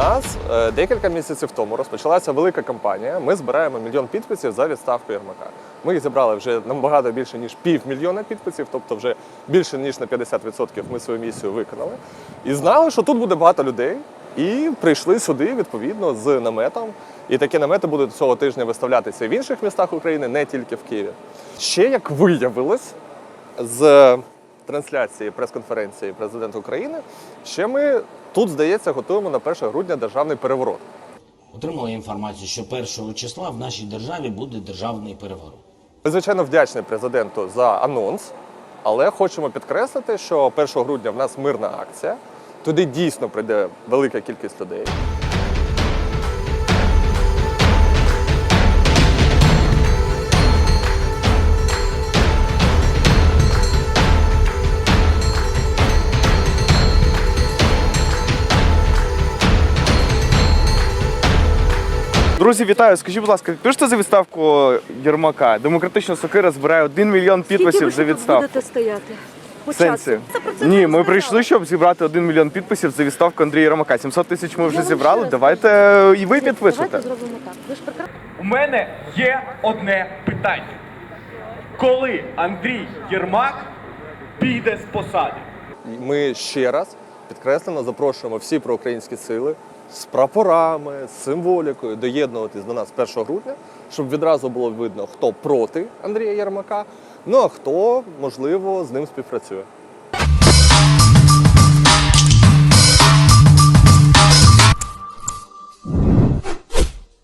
нас е, декілька місяців тому розпочалася велика кампанія. Ми збираємо мільйон підписів за відставку Єрмака. Ми їх зібрали вже набагато більше ніж півмільйона підписів, тобто вже більше ніж на 50% ми свою місію виконали. І знали, що тут буде багато людей, і прийшли сюди відповідно з наметом. І такі намети будуть цього тижня виставлятися в інших містах України, не тільки в Києві. Ще як виявилось, з трансляції прес-конференції президента України, ще ми тут, здається, готуємо на 1 грудня державний переворот. Отримала інформацію, що 1 числа в нашій державі буде державний переворот. Ми, звичайно, вдячні президенту за анонс, але хочемо підкреслити, що 1 грудня в нас мирна акція. Туди дійсно прийде велика кількість людей. Друзі, вітаю. Скажіть, будь ласка, пишете за відставку Єрмака? Демократична сокира збирає 1 мільйон підписів Скільки за відставку. будете стояти? В сенсі? Ні, ми прийшли, щоб зібрати 1 мільйон підписів за відставку Андрія Єрмака. 700 тисяч ми вже зібрали. Давайте і ви підпишете. Давайте зробимо так. Ви ж прекрасно. У мене є одне питання. Коли Андрій Єрмак піде з посади? Ми ще раз підкреслено запрошуємо всі проукраїнські сили з прапорами, з символікою доєднуватись до нас 1 грудня, щоб відразу було видно, хто проти Андрія Єрмака, ну а хто, можливо, з ним співпрацює.